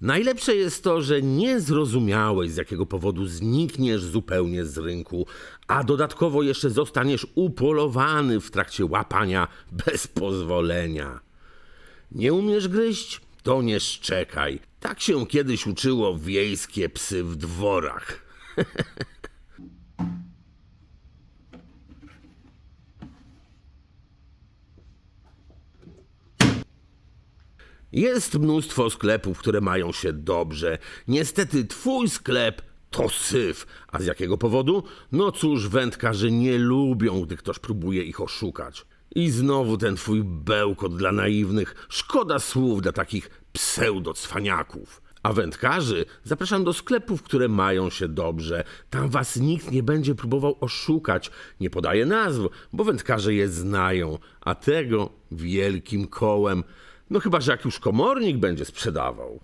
Najlepsze jest to, że nie zrozumiałeś, z jakiego powodu znikniesz zupełnie z rynku, a dodatkowo jeszcze zostaniesz upolowany w trakcie łapania bez pozwolenia. Nie umiesz gryźć? To nie szczekaj. Tak się kiedyś uczyło wiejskie psy w dworach. Jest mnóstwo sklepów, które mają się dobrze. Niestety twój sklep to syf. A z jakiego powodu? No cóż, wędkarze nie lubią, gdy ktoś próbuje ich oszukać. I znowu ten twój bełkot dla naiwnych. Szkoda słów dla takich pseudocwaniaków. A wędkarzy zapraszam do sklepów, które mają się dobrze. Tam was nikt nie będzie próbował oszukać. Nie podaję nazw, bo wędkarze je znają. A tego wielkim kołem no chyba, że jakiś komornik będzie sprzedawał.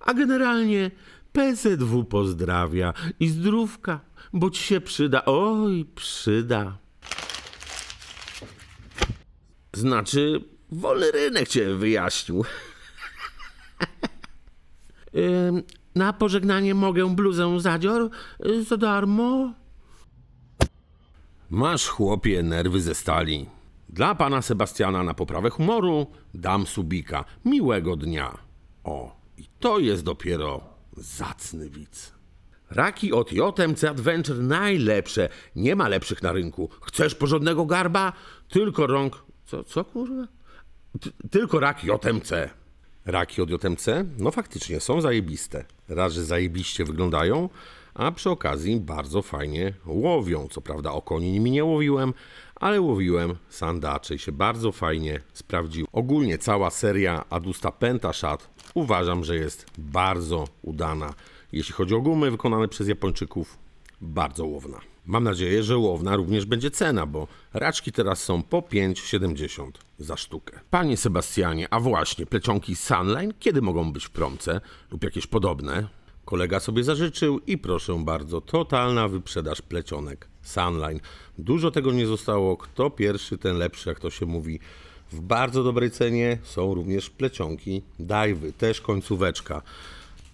A generalnie PZW pozdrawia i zdrówka, bo ci się przyda. Oj, przyda. Znaczy, wolny rynek cię wyjaśnił. Na pożegnanie mogę bluzę zadzior y, za darmo? Masz, chłopie, nerwy ze stali. Dla pana Sebastiana na poprawę humoru dam subika. Miłego dnia. O, i to jest dopiero zacny widz. Raki od JMC Adventure najlepsze. Nie ma lepszych na rynku. Chcesz porządnego garba? Tylko rąk... Co, co kurwa? Tylko rak JMC. Raki od JMC? No faktycznie, są zajebiste. Raz, że zajebiście wyglądają, a przy okazji bardzo fajnie łowią. Co prawda okoni nimi nie łowiłem, ale łowiłem sandacze i się bardzo fajnie sprawdził. Ogólnie cała seria Adusta Pentashad uważam, że jest bardzo udana. Jeśli chodzi o gumy wykonane przez Japończyków, bardzo łowna. Mam nadzieję, że łowna również będzie cena, bo raczki teraz są po 5,70 za sztukę. Panie Sebastianie, a właśnie plecionki Sunline kiedy mogą być w promce lub jakieś podobne? Kolega sobie zażyczył i proszę bardzo, totalna wyprzedaż plecionek Sunline. Dużo tego nie zostało. Kto pierwszy, ten lepszy, jak to się mówi. W bardzo dobrej cenie są również plecionki Dajwy, też końcóweczka.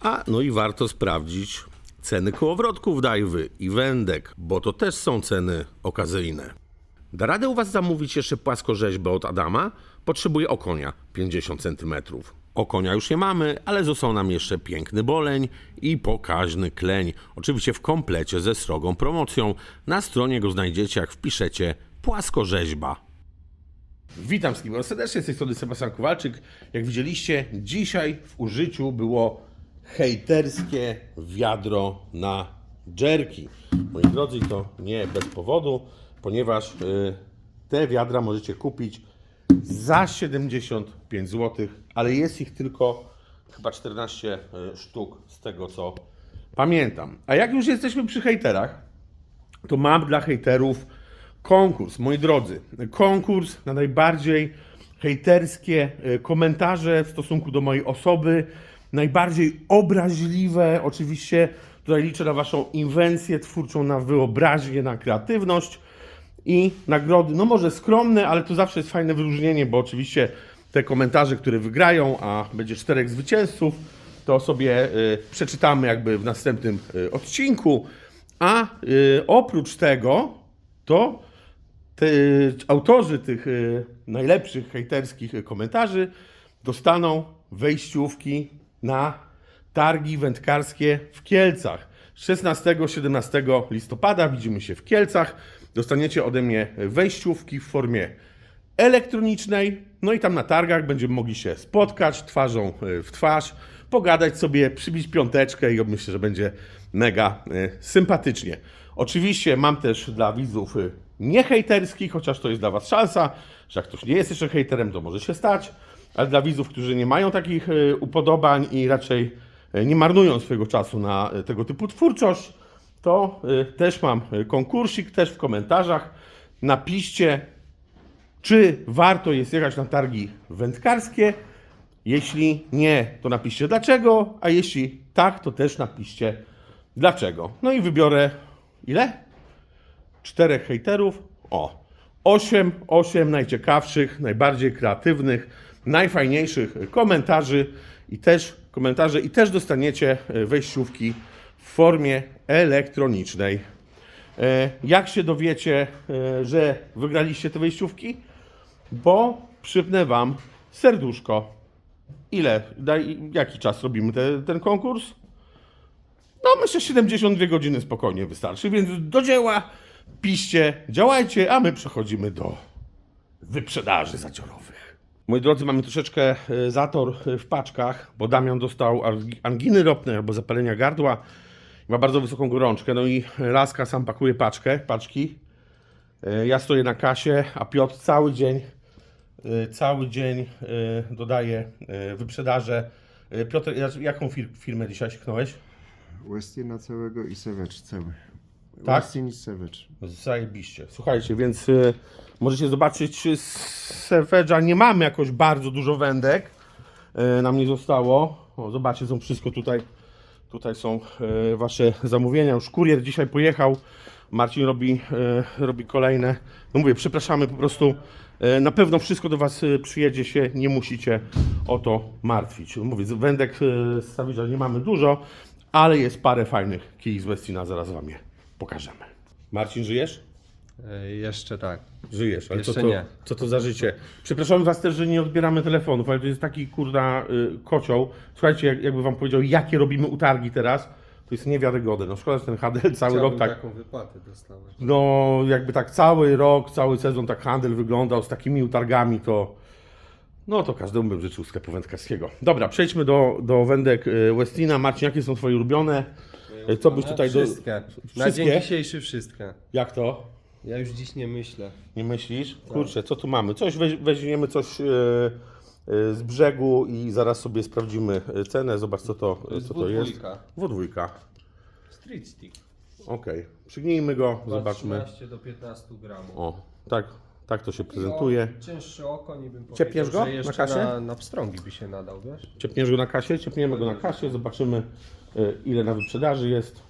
A no i warto sprawdzić ceny kołowrotków Dajwy i wędek, bo to też są ceny okazyjne. Da radę u Was zamówić jeszcze płaskorzeźbę od Adama? Potrzebuję okonia 50 cm. Okonia już nie mamy, ale został nam jeszcze piękny boleń i pokaźny kleń. Oczywiście w komplecie ze srogą promocją. Na stronie go znajdziecie, jak wpiszecie płaskorzeźba. Witam wszystkich bardzo serdecznie, z tej strony Sebastian Kowalczyk. Jak widzieliście, dzisiaj w użyciu było hejterskie wiadro na dżerki. Moi drodzy, to nie bez powodu, ponieważ y, te wiadra możecie kupić za 75 zł, ale jest ich tylko chyba 14 y, sztuk z tego co pamiętam. A jak już jesteśmy przy hejterach, to mam dla hejterów konkurs, moi drodzy. Konkurs na najbardziej hejterskie e, komentarze w stosunku do mojej osoby, najbardziej obraźliwe. Oczywiście tutaj liczę na Waszą inwencję twórczą, na wyobraźnię, na kreatywność i nagrody, no może skromne, ale to zawsze jest fajne wyróżnienie, bo oczywiście te komentarze, które wygrają, a będzie czterech zwycięzców, to sobie y, przeczytamy jakby w następnym y, odcinku. A y, oprócz tego, to te, autorzy tych najlepszych hejterskich komentarzy dostaną wejściówki na targi wędkarskie w Kielcach. 16-17 listopada widzimy się w Kielcach. Dostaniecie ode mnie wejściówki w formie elektronicznej. No i tam na targach będziemy mogli się spotkać twarzą y, w twarz, pogadać sobie, przybić piąteczkę i myślę, że będzie mega y, sympatycznie. Oczywiście mam też dla widzów y, niehejterskich, chociaż to jest dla Was szansa, że jak ktoś nie jest jeszcze hejterem, to może się stać, ale dla widzów, którzy nie mają takich upodobań i raczej nie marnują swojego czasu na tego typu twórczość, to y, też mam y, konkursik, też w komentarzach. Napiszcie, czy warto jest jechać na targi wędkarskie. Jeśli nie, to napiszcie dlaczego, a jeśli tak, to też napiszcie dlaczego. No i wybiorę ile? Czterech hejterów. O, osiem, osiem najciekawszych, najbardziej kreatywnych, najfajniejszych komentarzy i też komentarze i też dostaniecie e, wejściówki w formie elektronicznej. E, Jak się dowiecie, e, że wygraliście te wejściówki? Bo przypnę Wam serduszko. Ile? Daj, jaki czas robimy te, ten konkurs? No myślę 72 godziny spokojnie wystarczy, więc do dzieła, piszcie, działajcie, a my przechodzimy do wyprzedaży zaciorowych. Moi drodzy, mamy troszeczkę e, zator w paczkach, bo Damian dostał anginy ropnej albo zapalenia gardła. Ma bardzo wysoką gorączkę, no i Laska sam pakuje paczkę, paczki. E, Ja stoję na kasie, a Piotr cały dzień, e, cały dzień e, dodaje wyprzedaże. Piotr, jak- jaką fir- firmę dzisiaj sięgnąłeś? Westina całego i Savage cały. Tak? Westin i Savage. Zajebiście. Słuchajcie, więc y, możecie zobaczyć, z nie mamy jakoś bardzo dużo wędek. Y, nam nie zostało. O, zobaczcie, są wszystko tutaj. Tutaj są y, wasze zamówienia. Już kurier dzisiaj pojechał. Marcin robi, y, robi kolejne. No mówię, przepraszamy po prostu. Y, na pewno wszystko do was przyjedzie się. Nie musicie o to martwić. Mówię, z wędek z nie mamy dużo, ale jest parę fajnych kij z Westina. Zaraz wam je pokażemy. Marcin, żyjesz? E, Jeszcze tak. Żyjesz, ale co Jeszcze to, nie. co to za życie? Przepraszam Was też, że nie odbieramy telefonów, ale to jest taki kurda y, kocioł. Słuchajcie, jak, jakby Wam powiedział, jakie robimy utargi teraz, to jest niewiarygodne. No szkoda, że ten handel cały rok Chciałbym tak, taką wypłatę dostawać. no jakby tak cały rok, cały sezon tak handel wyglądał z takimi utargami, to no to każdemu bym życzył sklepu wędkarskiego. Dobra, przejdźmy do, do wędek y, Westina. Marcin, jakie są Twoje ulubione? Y, Co byś tutaj... Do... Wszystkie. Na Wszystkie? dzień dzisiejszy wszystkie. Jak to? Ja już dziś nie myślę. Nie myślisz? Kurczę, co tu mamy? Coś weź, weźmiemy coś e, e, z brzegu i zaraz sobie sprawdzimy e, cenę. Zobacz co to, jest co to jest. dwójka. Wodwójka. Street stick. Okej. Przygnijmy go, zobaczmy. 13 do 15 gramów. O, tak, tak to się prezentuje. O, cięższy oko, nie bym go że na jeszcze kasie? Na, na pstrągi by się nadał, wiesz? Ciepniesz go na kasie? Ciepniemy go na kasie, zobaczymy e, ile na wyprzedaży jest.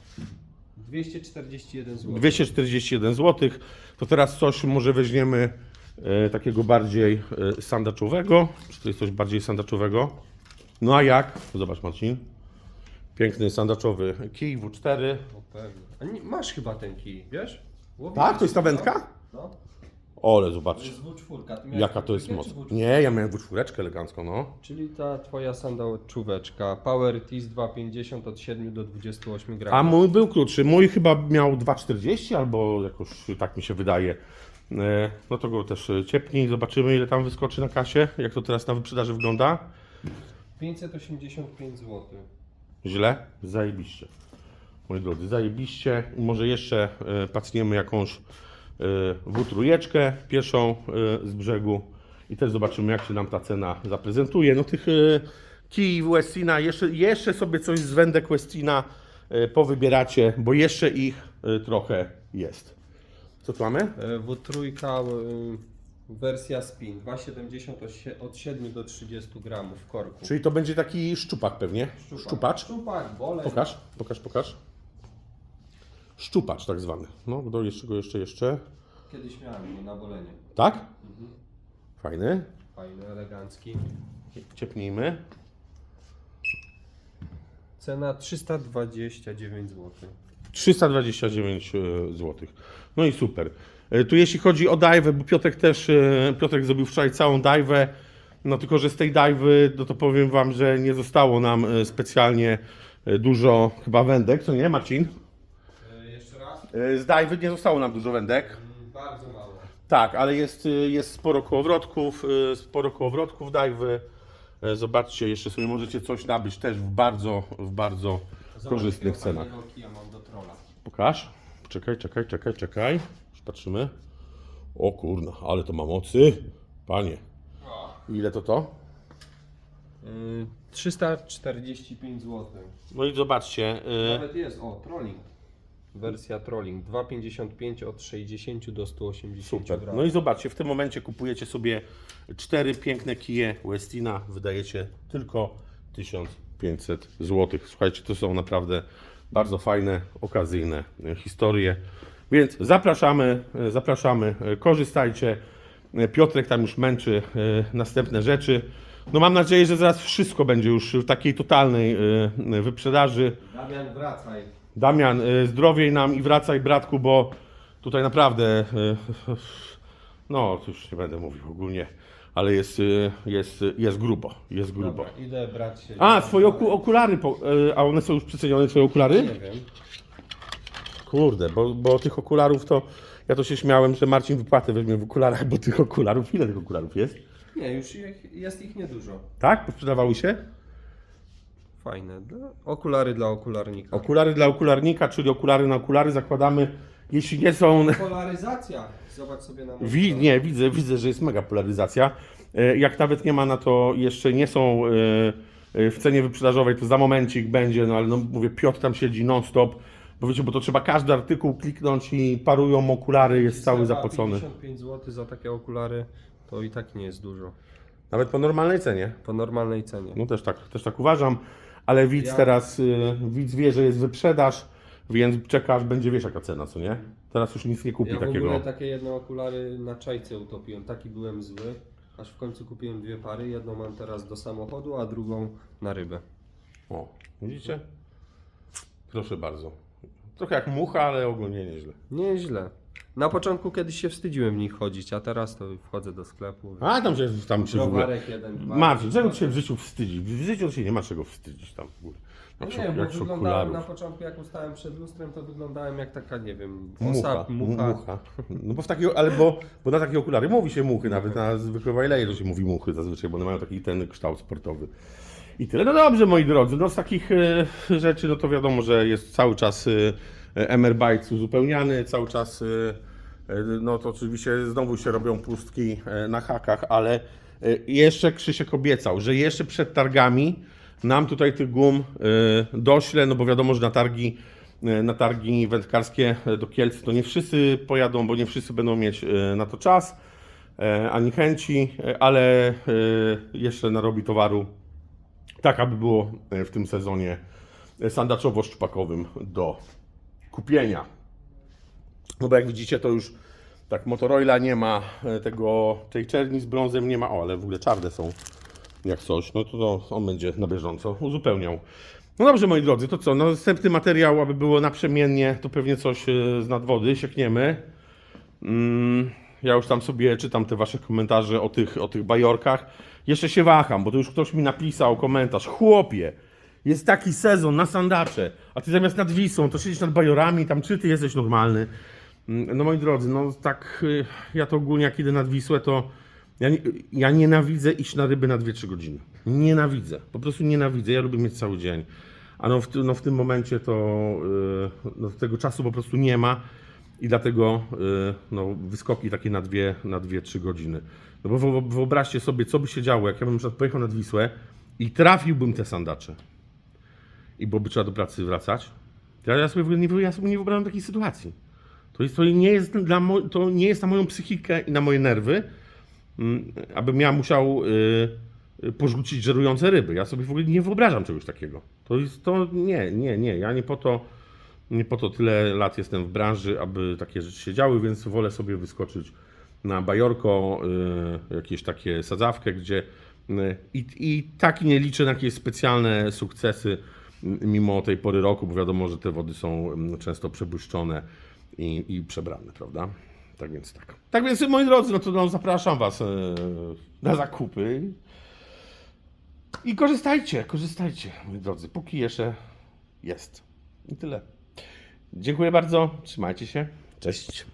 241 zł. 241 zł. To teraz coś może weźmiemy e, takiego bardziej e, sandaczowego. Czy to jest coś bardziej sandaczowego? No a jak? Zobacz Marcin. Piękny sandaczowy kij W4. No pewnie. A nie, masz chyba ten kij, wiesz? Łowisz Tak? To jest ta wędka? No. Ole, To zobacz. jest W4. Ty miałeś Jaka to jest dwójkę moc. czy W4? Nie, ja miałem W4 elegancko, no. Czyli ta twoja sandałeczóweczka Power Tease 250 od 7 do 28 gramów. A mój był krótszy. Mój chyba miał 2,40 albo jakoś tak mi się wydaje. E, No to go też e, ciepnij. Zobaczymy ile tam wyskoczy na kasie. Jak to teraz na wyprzedaży wygląda. 585 zł. Źle? Zajebiście. Moi drodzy, zajebiście. Może jeszcze e, pacniemy jakąś W3, pierwszą e, z brzegu i też zobaczymy, jak się nam ta cena zaprezentuje. No tych e, kij Westina, jeszcze, jeszcze sobie coś z wędek Westina e, powybieracie, bo jeszcze ich trochę jest. Co tu mamy? E, W3 y, wersja spin 270 od sie- od 7 do 30 gramów korku. Czyli to będzie taki szczupak pewnie. Szczupacz. Szczupak, bolek. Pokaż, pokaż, pokaż. Szczupacz tak zwany. No, do jeszcze go jeszcze, jeszcze. Kiedyś miałem na bolenie. Tak? Fajny. Fajny, elegancki. Ciepnijmy. Cena 329 zł. 329 zł. No i super. E, Tu jeśli chodzi o dajwę, bo Piotrek też, e, Piotrek zrobił wczoraj całą dajwę, no tylko, że z tej dajwy, no to powiem Wam, że nie zostało nam e, specjalnie dużo chyba wędek, co nie Marcin? E, Z dajwy nie zostało nam dużo wędek. Bardzo mało. Tak, ale jest, y, jest sporo kołowrotków, y, sporo kołowrotków dajwy. E, Zobaczcie, jeszcze sobie możecie coś nabyć też w bardzo, w bardzo korzystnych cenach. Ja mam do trolla. Pokaż. Czekaj, czekaj, czekaj, czekaj. Już patrzymy. O kurna, ale to ma mocy. Panie. Ile to to? Y, 345 zł. No i zobaczcie. y, Nawet jest, o, trolling. Wersja trolling 2,55 od 60 do 180 Super. gramów. No i zobaczcie, w tym momencie kupujecie sobie cztery piękne kije Westina, wydajecie tylko 1500 zł. Słuchajcie, to są naprawdę bardzo fajne, okazyjne e, historie. Więc zapraszamy, e, zapraszamy, e, korzystajcie. E, Piotrek tam już męczy e, następne rzeczy. No mam nadzieję, że zaraz wszystko będzie już w takiej totalnej y, wyprzedaży. Damian, wracaj. Damian, y, zdrowiej nam i wracaj bratku, bo tutaj naprawdę, y, no już nie będę mówił ogólnie, ale jest, y, jest, jest grubo, jest grubo. Dobra, idę brać. A, swoje oku, okulary, po, a one są już przecenione, twoje okulary? Nie wiem. Kurde, bo, bo tych okularów to, ja to się śmiałem, że Marcin wypłatę weźmie w okularach, bo tych okularów, ile tych okularów jest? Nie, już ich, jest ich niedużo. Tak? Posprzedawały się? Fajne. Dla, okulary dla okularnika. Okulary dla okularnika, czyli okulary na okulary zakładamy, jeśli nie są... Polaryzacja. Zobacz sobie na Wi, nie, widzę, widzę, że jest mega polaryzacja. E, Jak nawet nie ma na to, jeszcze nie są e, e, w cenie wyprzedażowej, to za momencik będzie, no ale no mówię, Piotr tam siedzi non-stop, bo wiecie, bo to trzeba każdy artykuł kliknąć i parują okulary, jest cały Trzeba zapocony. 55 zł za takie okulary to i tak nie jest dużo. Nawet po normalnej cenie. Po normalnej cenie. No też tak, też tak uważam, ale widz Ja- teraz, y, widz wie, że jest wyprzedaż, więc czeka, aż będzie wiesz jaka cena, co nie? Teraz już nic nie kupi Ja w takiego. ogóle takie jedne okulary na czajce utopiłem. Taki byłem zły. Aż w końcu kupiłem dwie pary. Jedną mam teraz do samochodu, a drugą na rybę. O, widzicie? Proszę bardzo. Trochę jak mucha, ale ogólnie nieźle. Nieźle. Na początku kiedyś się wstydziłem w nich chodzić, a teraz to wchodzę do sklepu. A tam się, tam się w ogóle... Browarek jeden. Marcin, czego ty się w życiu wstydzisz? W życiu się nie ma czego wstydzić tam w ogóle. No Jak, nie, jak, bo jak wyglądałem okularów. na początku, jak ustałem przed lustrem, to wyglądałem jak taka, nie wiem, Mucha, osa, mucha. mucha. No bo w takiego, ale bo, bo na takie okulary mówi się muchy, nawet na zwykłe to się mówi muchy zazwyczaj, bo one mają taki ten kształt sportowy. I tyle. No dobrze, moi drodzy, no z takich e, rzeczy, no to wiadomo, że jest cały czas e, MR Bytes uzupełniany, cały czas, e, e, no to oczywiście znowu się robią pustki e, na hakach, ale e, jeszcze Krzysiek obiecał, że jeszcze przed targami nam tutaj tych gum e, dośle, no bo wiadomo, że na targi e, na targi wędkarskie e, do Kielc, to nie wszyscy pojadą, bo nie wszyscy będą mieć e, na to czas e, ani chęci, e, ale e, jeszcze narobi towaru tak, aby było e, w tym sezonie e, sandaczowo-szczupakowym do kupienia. No bo jak widzicie, to już tak Motorola nie ma e, tego, tej czerni z brązem nie ma, o ale w ogóle czarne są jak coś, no to, to on będzie na bieżąco uzupełniał. No dobrze, moi drodzy, to co? No, następny materiał, aby było naprzemiennie, to pewnie coś e, z nadwody, siekniemy. Mm, ja już tam sobie czytam te wasze komentarze o tych, o tych bajorkach. Jeszcze się waham, bo to już ktoś mi napisał komentarz. Chłopie, jest taki sezon na sandacze, a ty zamiast nad Wisłą, to siedzisz nad bajorami, tam czy ty jesteś normalny? Mm, No moi drodzy, no tak, y, ja to ogólnie jak idę nad Wisłę, to ja, ja nienawidzę iść na ryby na 2-3 godziny. Nienawidzę, po prostu nienawidzę, ja lubię mieć cały dzień. A no w, no w tym momencie to y, no tego czasu po prostu nie ma i dlatego y, no, wyskoki takie na 2 na dwie, 3 godziny. No bo wyobraźcie sobie, co by się działo, jak ja bym na przykład pojechał nad Wisłę i trafiłbym te sandacze i byłoby trzeba do pracy wracać. Ja, ja, sobie, w ogóle nie, ja sobie nie wyobrażam takiej sytuacji. To, jest, to, nie jest dla to nie jest na moją psychikę i na moje nerwy, mm, abym ja musiał y, y, porzucić żerujące ryby. Ja sobie w ogóle nie wyobrażam czegoś takiego. To jest to nie, nie, nie. Ja nie po to, nie po to tyle lat jestem w branży, aby takie rzeczy się działy, więc wolę sobie wyskoczyć na bajorko, y, jakieś takie sadzawkę, gdzie y, i, tak nie liczę na jakieś specjalne sukcesy mimo tej pory roku, bo wiadomo, że te wody są mm, często przebłyszczone i, i przebrane, prawda? Tak więc tak. Tak więc moi drodzy, no to no, zapraszam Was e, na zakupy i korzystajcie, korzystajcie, moi drodzy, póki jeszcze jest. I tyle. Dziękuję bardzo, trzymajcie się, cześć.